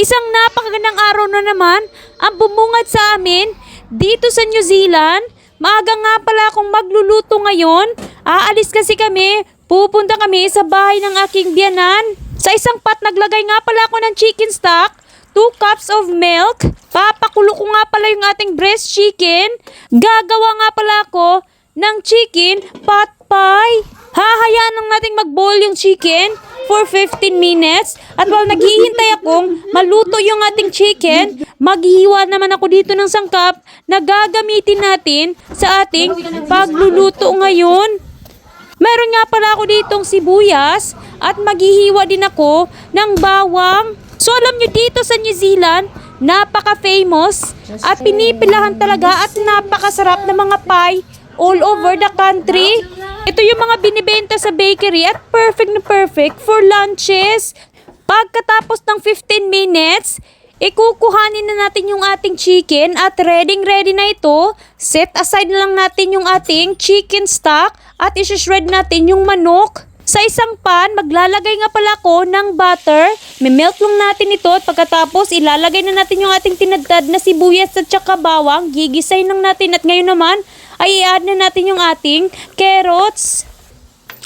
Isang napakagandang araw na naman ang bumungad sa amin dito sa New Zealand. Maaga nga pala akong magluluto ngayon. Aalis kasi kami. Pupunta kami sa bahay ng aking biyanan. Sa isang pot naglagay nga pala ako ng chicken stock. 2 cups of milk. Papakulo ko nga pala yung ating breast chicken. Gagawa nga pala ako ng chicken pot pie. Hahayaan lang nating mag-boil yung chicken for 15 minutes. At while naghihintay akong maluto yung ating chicken, maghihiwa naman ako dito ng sangkap na gagamitin natin sa ating pagluluto ngayon. Meron nga pala ako ditong sibuyas at maghihiwa din ako ng bawang. So alam nyo dito sa New Zealand, napaka-famous at pinipilahan talaga at napakasarap na mga pie all over the country. Ito yung mga binibenta sa bakery at perfect na perfect for lunches. Pagkatapos ng 15 minutes, ikukuhanin na natin yung ating chicken at ready ready na ito. Set aside na lang natin yung ating chicken stock at isi-shred natin yung manok. Sa isang pan, maglalagay nga pala ako ng butter. May-melt lang natin ito at pagkatapos ilalagay na natin yung ating tinadtad na sibuyas at saka bawang. Gigisay lang natin at ngayon naman ay i-add na natin yung ating carrots.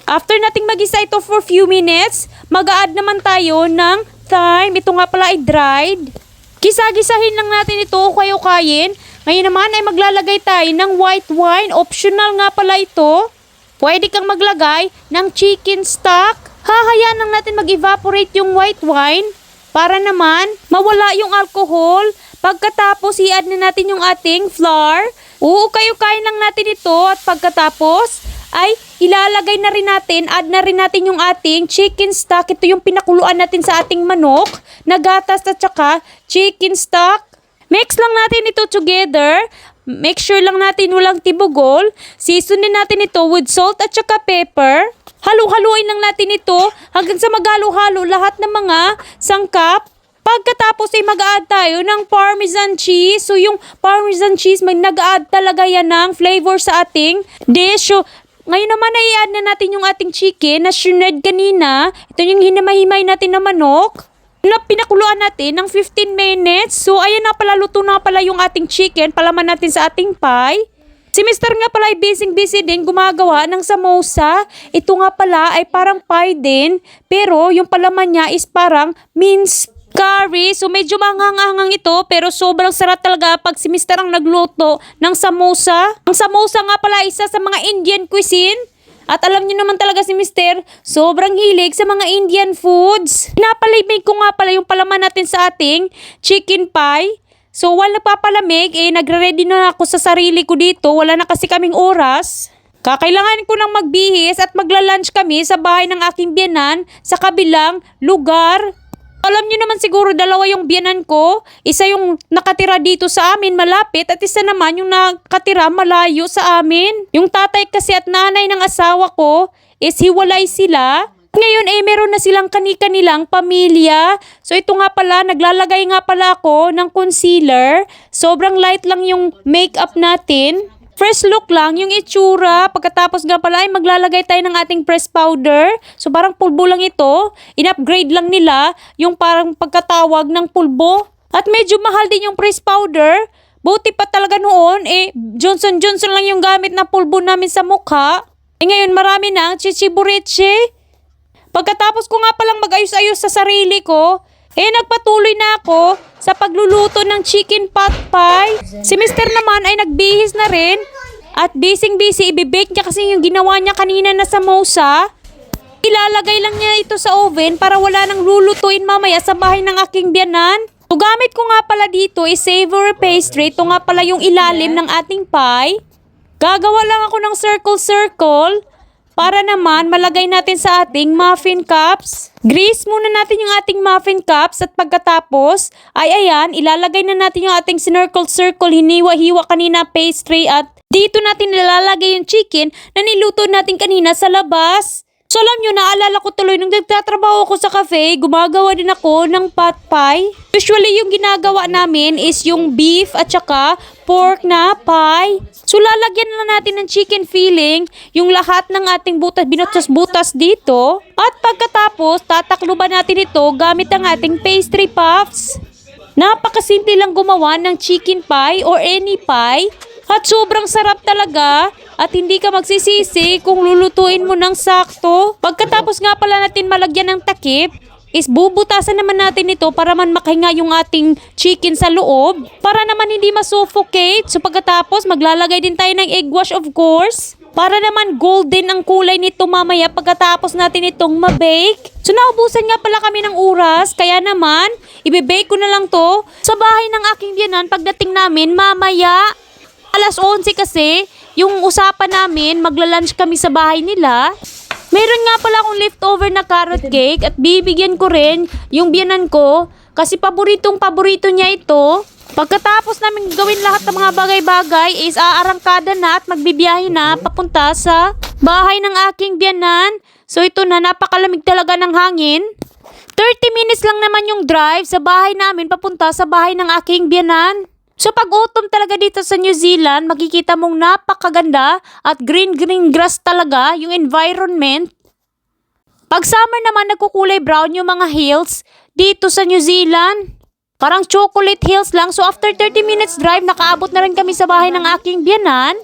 After nating magisa ito for few minutes, mag-add naman tayo ng thyme. Ito nga pala ay dried. Gisa-gisahin lang natin ito kayo kayin. Ngayon naman ay maglalagay tayo ng white wine. Optional nga pala ito. Pwede kang maglagay ng chicken stock. Hahayaan lang natin mag-evaporate yung white wine para naman mawala yung alcohol. Pagkatapos, i-add na natin yung ating flour. Uukay-ukayin lang natin ito at pagkatapos ay ilalagay na rin natin, add na rin natin yung ating chicken stock. Ito yung pinakuluan natin sa ating manok na gatas at saka chicken stock. Mix lang natin ito together. Make sure lang natin walang tibugol. Seasonin natin ito with salt at saka pepper. Halu-haluin lang natin ito hanggang sa maghalo-halo lahat ng mga sangkap. Pagkatapos ay mag-add tayo ng parmesan cheese. So yung parmesan cheese, may nag-add talaga yan ng flavor sa ating dish. So ngayon naman ay i-add na natin yung ating chicken na shredded kanina. Ito yung hinamahimay natin na manok na pinakuluan natin ng 15 minutes. So, ayan na pala, luto na pala yung ating chicken. Palaman natin sa ating pie. Si Mr. nga pala ay busy-busy din gumagawa ng samosa. Ito nga pala ay parang pie din. Pero yung palaman niya is parang minced curry. So medyo manghang-hangang ito pero sobrang sarap talaga pag si Mr. ang nagluto ng samosa. Ang samosa nga pala isa sa mga Indian cuisine. At alam niyo naman talaga si Mister, sobrang hilig sa mga Indian foods. Pinapalimig ko nga pala yung palaman natin sa ating chicken pie. So while nagpapalamig, eh nagre-ready na ako sa sarili ko dito. Wala na kasi kaming oras. Kakailangan ko nang magbihis at magla-lunch kami sa bahay ng aking biyanan sa kabilang lugar. Alam niyo naman siguro dalawa yung biyanan ko. Isa yung nakatira dito sa amin malapit at isa naman yung nakatira malayo sa amin. Yung tatay kasi at nanay ng asawa ko is hiwalay sila. Ngayon eh meron na silang kani-kanilang pamilya. So ito nga pala, naglalagay nga pala ako ng concealer. Sobrang light lang yung makeup natin. Fresh look lang, yung itsura. Pagkatapos nga pala ay maglalagay tayo ng ating press powder. So parang pulbo lang ito. In-upgrade lang nila yung parang pagkatawag ng pulbo. At medyo mahal din yung press powder. Buti pa talaga noon, eh Johnson Johnson lang yung gamit na pulbo namin sa mukha. Eh ngayon marami na ang chichiburiche. Pagkatapos ko nga palang mag-ayos-ayos sa sarili ko, eh nagpatuloy na ako sa pagluluto ng chicken pot pie. Si Mr. naman ay nagbihis na rin at busy-busy ibibake niya kasi yung ginawa niya kanina na samosa. Ilalagay lang niya ito sa oven para wala nang lulutuin mamaya sa bahay ng aking biyanan. So gamit ko nga pala dito is savory pastry. Ito nga pala yung ilalim ng ating pie. Gagawa lang ako ng circle-circle para naman malagay natin sa ating muffin cups. Grease muna natin yung ating muffin cups at pagkatapos ay ayan, ilalagay na natin yung ating circle-circle, hiniwa-hiwa kanina pastry at dito natin nilalagay yung chicken na niluto natin kanina sa labas. So alam nyo, naalala ko tuloy, nung nagtatrabaho ako sa cafe, gumagawa din ako ng pot pie. Usually yung ginagawa namin is yung beef at saka pork na pie. So lalagyan na natin ng chicken filling yung lahat ng ating butas, binutas-butas dito. At pagkatapos, tatakluban natin ito gamit ang ating pastry puffs. Napakasimple lang gumawa ng chicken pie or any pie. At sobrang sarap talaga at hindi ka magsisisi kung lulutuin mo ng sakto. Pagkatapos nga pala natin malagyan ng takip, is bubutasan naman natin ito para man makahinga yung ating chicken sa loob. Para naman hindi masuffocate. So pagkatapos maglalagay din tayo ng egg wash of course. Para naman golden ang kulay nito mamaya pagkatapos natin itong mabake. So naubusan nga pala kami ng oras, kaya naman, ibebake ko na lang to sa bahay ng aking biyanan pagdating namin mamaya. Alas 11 kasi, yung usapan namin, magla-lunch kami sa bahay nila. Meron nga pala akong leftover na carrot cake at bibigyan ko rin yung biyanan ko kasi paboritong paborito niya ito. Pagkatapos namin gawin lahat ng mga bagay-bagay is aarangkada na at magbibiyahe na papunta sa bahay ng aking biyanan. So ito na, napakalamig talaga ng hangin. 30 minutes lang naman yung drive sa bahay namin papunta sa bahay ng aking biyanan. So pag autumn talaga dito sa New Zealand, makikita mong napakaganda at green-green grass talaga yung environment. Pag summer naman nagkukulay brown yung mga hills dito sa New Zealand. Parang chocolate hills lang. So after 30 minutes drive, nakaabot na rin kami sa bahay ng aking biyanan.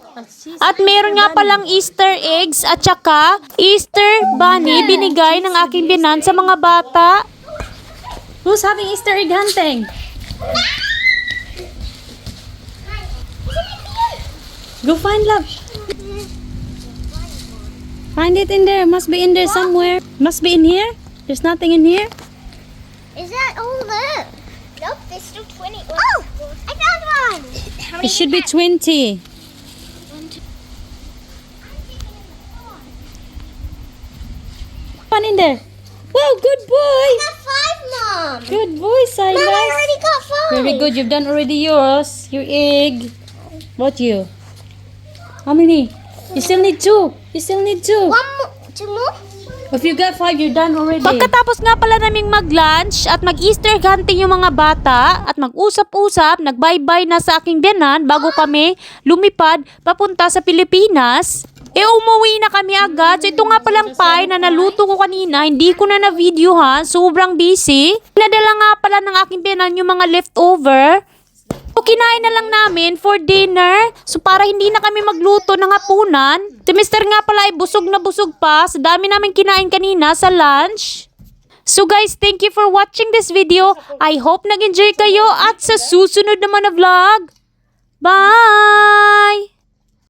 At meron nga palang Easter eggs at saka Easter bunny binigay ng aking biyanan sa mga bata. Who's having Easter egg hunting? Go find love. Find it in there. Must be in there somewhere. Must be in here. There's nothing in here. Is that all there? Nope, there's still 20. Oh! I found one! How many It should be 20. One in there. Wow, good boy. I got five, Mom! Good boy, Mom, I already got five! Very good. You've done already yours. Your egg. What you? How many? You still need two. You still need two. One more. Two more? If you got five, you're done already. Pagkatapos nga pala naming mag-lunch at mag-Easter hunting yung mga bata at mag-usap-usap, nag-bye-bye na sa aking biyanan bago kami lumipad papunta sa Pilipinas. E umuwi na kami agad. So ito nga palang pie na naluto ko kanina, hindi ko na na-videohan, sobrang busy. Pinadala nga pala ng aking biyanan yung mga leftover. So, kinain na lang namin for dinner. So, para hindi na kami magluto ng hapunan. Si Mr. nga pala ay busog na busog pa. Sa dami namin kinain kanina sa lunch. So guys, thank you for watching this video. I hope nag-enjoy kayo at sa susunod naman na vlog. Bye!